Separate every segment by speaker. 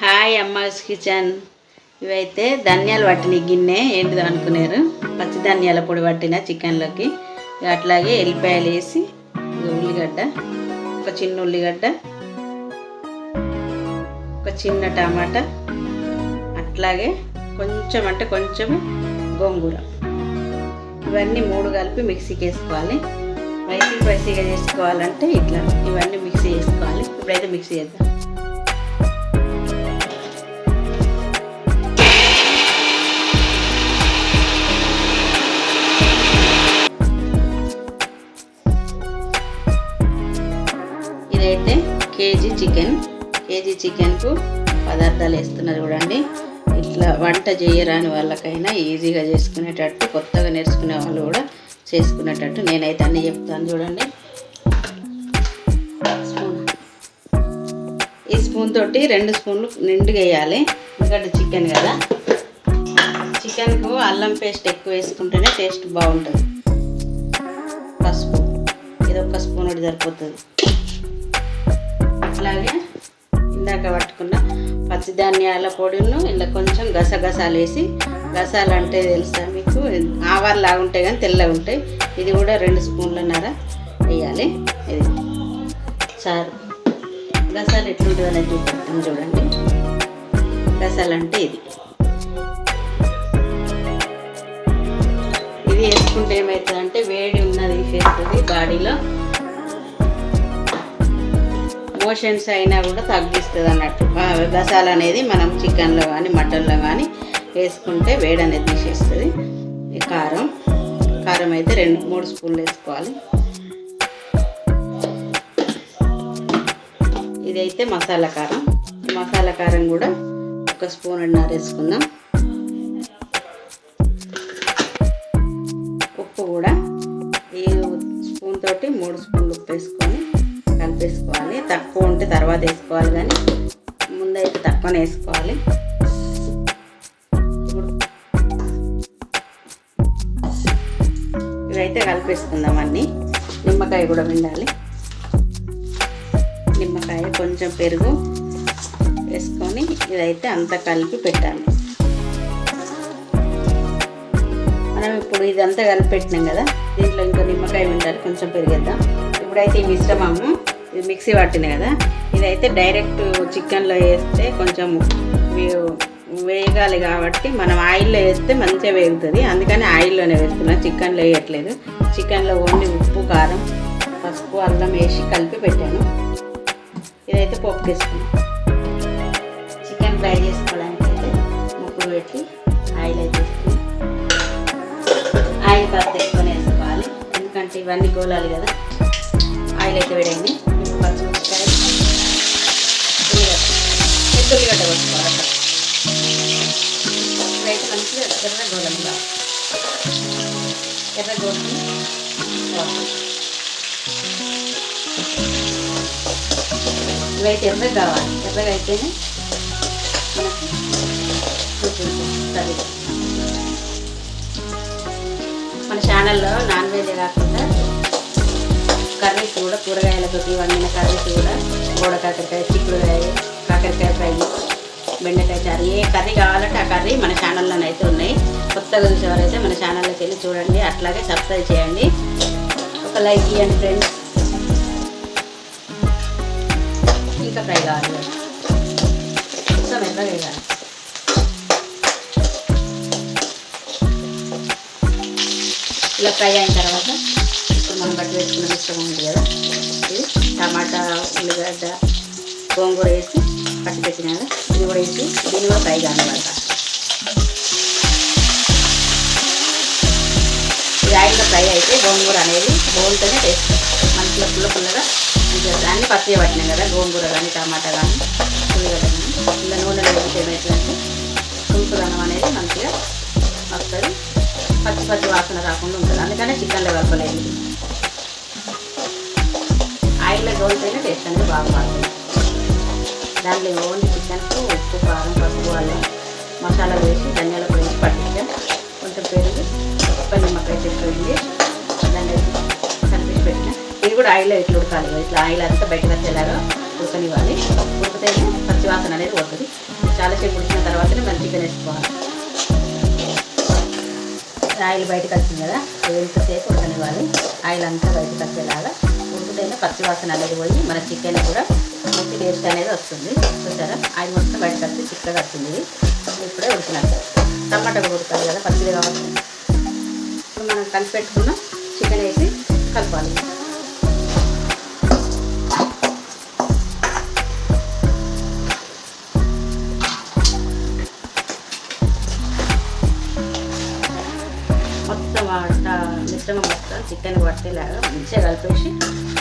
Speaker 1: Hi అమ్మాస్ kitchen ఇవైతే ధనియాలు పట్టిన గిన్నె ఏంటిదో అనుకున్నారు పచ్చి ధనియాల పొడి పట్టిన చికెన్లోకి. అట్లాగే ఎల్లిపాయలు వేసి ఉల్లిగడ్డ ఒక చిన్న ఉల్లిగడ్డ ఒక చిన్న టమాటా అట్లాగే కొంచెం అంటే కొంచెం గోంగూర. ఇవన్నీ మూడు కలిపి మిక్సీకి వేసుకోవాలి. రైసీ రైసీగా చేసుకోవాలంటే ఇట్లా ఇవన్నీ మిక్సీ చేసుకోవాలి. ఇప్పుడైతే మిక్సీ చేద్దాం. చికెన్ కేజీ చికెన్కు పదార్థాలు వేస్తున్నారు చూడండి. ఇట్లా వంట చేయరాని వాళ్ళకైనా ఈజీగా చేసుకునేటట్టు కొత్తగా నేర్చుకునే వాళ్ళు కూడా చేసుకునేటట్టు నేనైతే అన్నీ చెప్తాను చూడండి. స్పూన్. ఈ స్పూన్ తోటి రెండు స్పూన్లు నిండుగా వేయాలి. ఎందుకంటే చికెన్ కదా. చికెన్కు అల్లం పేస్ట్ ఎక్కువ వేసుకుంటేనే టేస్ట్ బాగుంటుంది. పసుపు. ఇది ఒక స్పూన్ ఒకటి సరిపోతుంది. అలాగే ఇందాక పట్టుకున్న పచ్చిధాన్యాల పొడిను ఇలా కొంచెం గసగసాలు వేసి గసాలు అంటే తెలుసా మీకు? ఆవాలు లాగా ఉంటాయి కానీ తెల్లగా ఉంటాయి. ఇది కూడా రెండు స్పూన్లన్నర వేయాలి. ఇది చారు గసాలు ఎట్లుంటుంది అనేది చూపిస్తాను చూడండి. గసాలు అంటే ఇది. ఇది వేసుకుంటే ఏమవుతుందంటే వేడి ఉన్నది తీసేస్తుంది బాడీలో మోషన్స్ అయినా కూడా తగ్గిస్తుంది అన్నట్టు ఆ అనేది మనం చికెన్లో కానీ మటన్లో కానీ వేసుకుంటే వేడి అనేది తీసేస్తుంది. ఈ కారం. కారం అయితే రెండు మూడు స్పూన్లు వేసుకోవాలి. ఇదైతే మసాలా కారం. మసాలా కారం కూడా ఒక స్పూన్ అన్నారు వేసుకుందాం. ఉప్పు కూడా ఈ స్పూన్ తోటి మూడు స్పూన్లు ఉప్పు వేసుకోవాలి. తక్కువ ఉంటే తర్వాత వేసుకోవాలి కానీ ముందైతే తక్కువనే వేసుకోవాలి. ఇవైతే కలిపేసుకుందాం అన్నీ. నిమ్మకాయ కూడా విండాలి నిమ్మకాయ కొంచెం పెరుగు వేసుకొని ఇదైతే అంతా కలిపి పెట్టాలి. మనం ఇప్పుడు ఇదంతా కలిపి పెట్టినాం కదా దీంట్లో ఇంకో నిమ్మకాయ ఉండాలి కొంచెం పెరిగేద్దాం. ఇప్పుడైతే ఈ మిశ్రమము ఇది మిక్సీ పట్టిన కదా. ఇదైతే డైరెక్ట్ చికెన్లో వేస్తే కొంచెం వేగాలి కాబట్టి మనం ఆయిల్లో వేస్తే మంచిగా వేగుతుంది. అందుకని ఆయిల్లోనే వేస్తున్నాం చికెన్లో వేయట్లేదు. చికెన్లో ఓన్లీ ఉప్పు కారం పసుపు అల్లం వేసి కలిపి పెట్టాను. ఇదైతే పప్పు వేసుకున్నాం. చికెన్ ఫ్రై చేసుకోవడానికి అయితే ముక్కలు పెట్టి ఆయిల్ అయితే ఆయిల్ కాస్త ఎక్కువనే వేసుకోవాలి. ఎందుకంటే ఇవన్నీ గోలాలి కదా. ఆయిల్ అయితే వేడైంది. మంచిగా ఎర్ర గోధుమ ఎర్ర గోధుమ ఇవైతే ఎర్ర కావాలి. ఎర్రగా అయితేనే మనకి మన ఛానల్లో నాన్ వెజ్ కాకుండా కర్రీస్ కూడా కూరగాయలతోటి వండిన కర్రీస్ కూడా గోడ కాకరకాయ చిక్కుడుకాయ కాకరకాయ ఫ్రై బెండకాయ చారు ఏ కర్రీ కావాలంటే ఆ కర్రీ మన ఛానల్లోనే అయితే ఉన్నాయి. కొత్తగా చూసేవారైతే మన ఛానల్లోకి వెళ్ళి చూడండి. అట్లాగే సబ్స్క్రైబ్ చేయండి. ఒక లైక్ ఇవ్వండి ఫ్రెండ్స్. ఇంకా ఫ్రై కావాలి. మొత్తం ఎర్రగా వేయాలి. ఇలా ఫ్రై అయిన తర్వాత ఇప్పుడు మనం బట్టి వేసుకున్న మిశ్రమం ఉంది కదా. ఇది టమాటా ఉల్లిగడ్డ గోంగూర వేసి పట్టి పెట్టిన కదా ఇది కూడా వేసి దీన్ని కూడా ఫ్రై కానివ్వాలి ఇది ఆయిల్గా ఫ్రై అయితే గోంగూర అనేది గోల్తోనే టేస్ట్. మంచిగా పుల్ల పుల్లగా ఉంటుంది అన్ని పచ్చిగా పట్టినాం కదా గోంగూర కానీ టమాటా కానీ ఉల్లిగడ్డ కానీ ఇలా నూనెలో వేస్తే ఏమవుతుందంటే పులుపుదనం అనేది మంచిగా వస్తుంది. పచ్చి పచ్చి వాసన రాకుండా ఉంటుంది. అందుకనే చికెన్లో కలపలేదు. ఆయిల్లో గోల్తేనే టేస్ట్ అనేది బాగా మారుతుంది. దాంట్లో ఓన్లీ చికెన్కు ఉప్పు కారం పసుపు అల్లం మసాలా వేసి ధనియాల పొడి వేసి కొంచెం పెరుగు ఒక్క నిమ్మకాయ చెప్పింది దాన్ని కనిపించి పెట్టిన. ఇది కూడా ఆయిల్లో ఇట్లా ఉడకాలి ఇట్లా ఆయిల్ అంతా బయటకు వచ్చేలాగా ఉడకనివ్వాలి. ఉడికితేనే పచ్చి వాసన అనేది చికెన్ వేసుకోవాలి. ఆయిల్ బయటకు వచ్చింది కదా. ఎంతసేపు ఉడకనివ్వాలి? ఆయిల్ అంతా బయటకు వచ్చేలాగా. ఉడికితేనే పచ్చి వాసన అనేది పోయి మన చికెన్ కూడా మంచి టేస్ట్ అనేది వస్తుంది. చూసారా? ఆయిల్ మొత్తం బయట కడితే చిక్కగా వచ్చింది ఇది. ఇప్పుడే ఉడికినట్టు టమాటా కూడా కదా పచ్చిది కాబట్టి. ఇప్పుడు మనం కలిపెట్టుకున్న చికెన్ వేసి కలపాలి. మొత్తం అంతా మిశ్రమం మొత్తం చికెన్ పట్టేలాగా మంచిగా కలిపేసి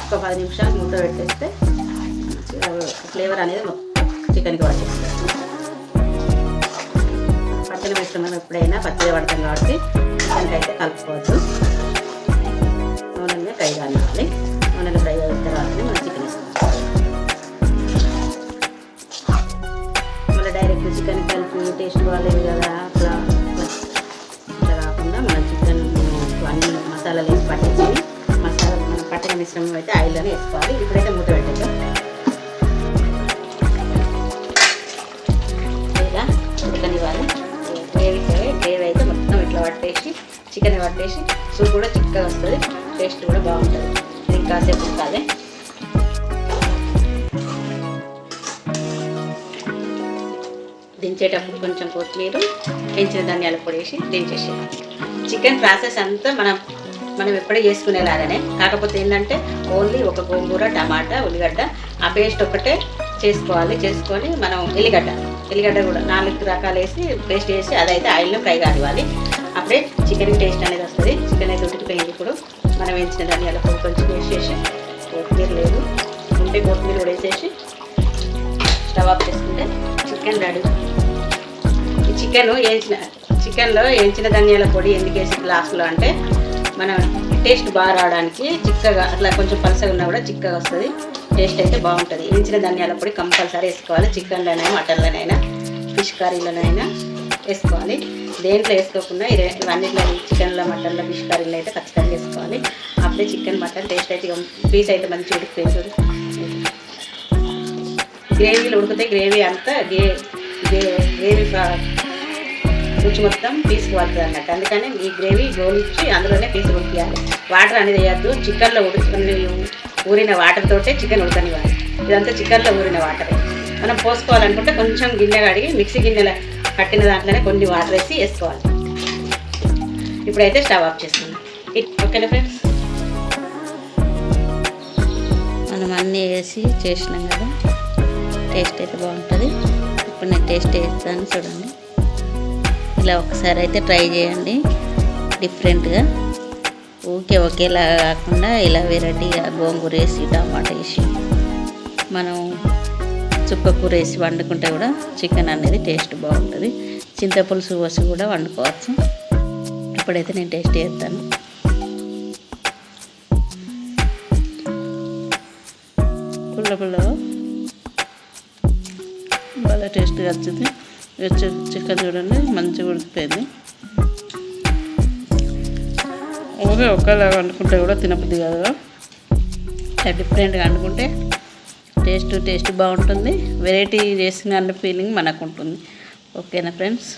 Speaker 1: ఒక పది నిమిషాలు మూత పెట్టేస్తే ఫ్లేవర్ అనేది చికెన్కి పట్టేస్తుంది పచ్చడి మిశ్రమం ఎప్పుడైనా పచ్చడి పడతాం కాబట్టి చికెన్కి అయితే కలుపుకోవచ్చు నూనె ఫ్రై కానివ్వాలి. నూనెలో ఫ్రై అయిన తర్వాత మనం చికెన్ వేసుకోవాలి. మళ్ళీ డైరెక్ట్ చికెన్ కలిపి టేస్ట్ బాగాలేదు కదా అట్లా ఇట్లా కాకుండా మన చికెన్ అన్ని మసాలాలు వేసి పట్టించి మసాలా పట్టిన మిశ్రమం అయితే ఆయిల్లోనే వేసుకోవాలి. ఇప్పుడైతే మూత పెట్టేద్దాం. పట్టేసి చికెన్ పట్టేసి సూప్ కూడా చిక్కగా వస్తుంది. టేస్ట్ కూడా బాగుంటుంది. ఇది కాసేపు ఉంటుంది దించేటప్పుడు కొంచెం కొత్తిమీర పెంచిన ధనియాల పొడి వేసి దించేసి. చికెన్ ప్రాసెస్ అంతా మనం మనం ఎప్పుడే చేసుకునేలాగానే కాకపోతే ఏంటంటే ఓన్లీ ఒక గోంగూర టమాటా ఉల్లిగడ్డ ఆ పేస్ట్ ఒకటే చేసుకోవాలి చేసుకొని మనం ఎల్లిగడ్డ ఎల్లిగడ్డ కూడా నాలుగు రకాలు వేసి పేస్ట్ వేసి అదైతే ఆయిల్లో ఫ్రై కానివ్వాలి. అప్పుడే చికెన్ టేస్ట్ అనేది వస్తుంది. చికెన్ అయితే ఉడికిపోయింది ఇప్పుడు. మనం వేయించిన ధనియాల పొడి కొంచెం వేసేసి కొత్తిమీర లేదు. ఉంటే కొత్తిమీర కూడా వేసేసి స్టవ్ ఆఫ్ చేసుకుంటే చికెన్ రెడీ. ఈ చికెన్ వేయించిన చికెన్లో వేయించిన ధనియాల పొడి ఎందుకు వేసి గ్లాసులో అంటే మనం టేస్ట్ బాగా రావడానికి చిక్కగా అట్లా కొంచెం పలసగా ఉన్నా కూడా చిక్కగా వస్తుంది. టేస్ట్ అయితే బాగుంటుంది. వేయించిన ధనియాల పొడి కంపల్సరీ వేసుకోవాలి. చికెన్లోనైనా మటన్లోనైనా ఫిష్ కర్రీలోనైనా వేసుకోవాలి. దేంట్లో వేసుకోకుండా ఈ రె- చికెన్లో మటన్లో ఫిష్ కర్రీలో అయితే ఖచ్చితంగా వేసుకోవాలి. అప్పుడే చికెన్ మటన్ టేస్ట్ అయితే పీస్ అయితే మంచి ఉడికిపోయి చూడు. గ్రేవీలు ఉడికితే గ్రేవీ అంతా గే గే- గ్రేవీ రుచి మొత్తం పీస్కి పడుతుంది అన్నట్టు అందుకని ఈ గ్రేవీ గోలిచ్చి అందులోనే పీస్ ఉడికియాలి. వాటర్ అనేది వేయద్దు. చికెన్లో ఉడుకుని ఊరిన వాటర్ తోటే చికెన్ ఉడకనివ్వాలి. ఇదంతా చికెన్లో ఊరిన వాటరే మనం పోసుకోవాలనుకుంటే కొంచెం గిన్నె కడిగి మిక్సీ గిన్నెలో కట్టిన దాంట్లోనే కొన్ని వాటర్ వేసి వేసుకోవాలి. ఇప్పుడైతే స్టవ్ ఆఫ్ చేసుకుందాం. ఓకేనా ఫ్రెండ్స్? మనం అన్నీ వేసి చేసినాం కదా. టేస్ట్ అయితే బాగుంటుంది. ఇప్పుడు నేను టేస్ట్ వేస్తాను చూడండి. ఇలా ఒకసారి అయితే ట్రై చేయండి. డిఫరెంట్గా. ఊకే ఒకేలా కాకుండా ఇలా వెరైటీగా గోంగూర వేసి టమాటా వేసి మనం చుక్క కూర వేసి వండుకుంటే కూడా చికెన్ అనేది టేస్ట్ బాగుంటుంది. చింతపులుసు పోసి కూడా వండుకోవచ్చు. ఇప్పుడైతే నేను టేస్ట్ చేస్తాను. పుల్ల పుల్లగా బాగా టేస్ట్గా వచ్చింది. వచ్చి చికెన్ చూడండి మంచిగా ఉడికిపోయింది. ఓకే ఒకేలాగా వండుకుంటే కూడా తినబుద్ది కాదు డిఫరెంట్గా వండుకుంటే టేస్ట్ టేస్ట్ బాగుంటుంది. వెరైటీ చేసిన అన్న ఫీలింగ్ మనకు ఉంటుంది ఓకేనా ఫ్రెండ్స్